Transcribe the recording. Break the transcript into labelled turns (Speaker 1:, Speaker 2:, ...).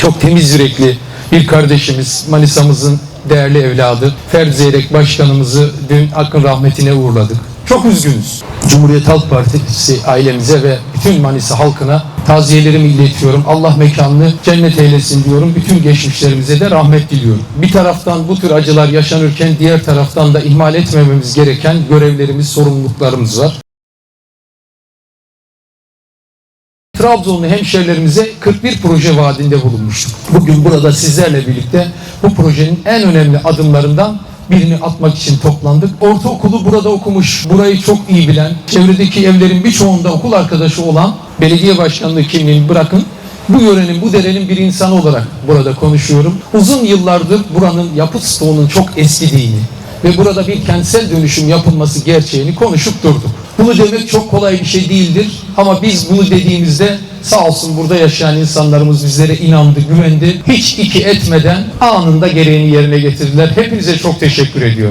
Speaker 1: Çok temiz yürekli bir kardeşimiz, Manisa'mızın değerli evladı. Ferdi Zeyrek Başkanımızı dün Akın rahmetine uğurladık. Çok üzgünüz. Cumhuriyet Halk Partisi ailemize ve bütün Manisa halkına taziyelerimi iletiyorum. Allah mekanını cennet eylesin diyorum. Bütün geçmişlerimize de rahmet diliyorum. Bir taraftan bu tür acılar yaşanırken diğer taraftan da ihmal etmememiz gereken görevlerimiz, sorumluluklarımız var. Trabzonlu hemşehrilerimize 41 proje vaadinde bulunmuştuk. Bugün burada sizlerle birlikte bu projenin en önemli adımlarından birini atmak için toplandık. Ortaokulu burada okumuş, burayı çok iyi bilen, çevredeki evlerin birçoğunda okul arkadaşı olan belediye başkanlığı kimliğini bırakın. Bu yörenin, bu derenin bir insanı olarak burada konuşuyorum. Uzun yıllardır buranın yapı stoğunun çok eskidiğini ve burada bir kentsel dönüşüm yapılması gerçeğini konuşup durduk. Bunu demek çok kolay bir şey değildir ama biz bunu dediğimizde sağ olsun burada yaşayan insanlarımız bizlere inandı, güvendi. Hiç iki etmeden anında gereğini yerine getirdiler. Hepinize çok teşekkür ediyorum.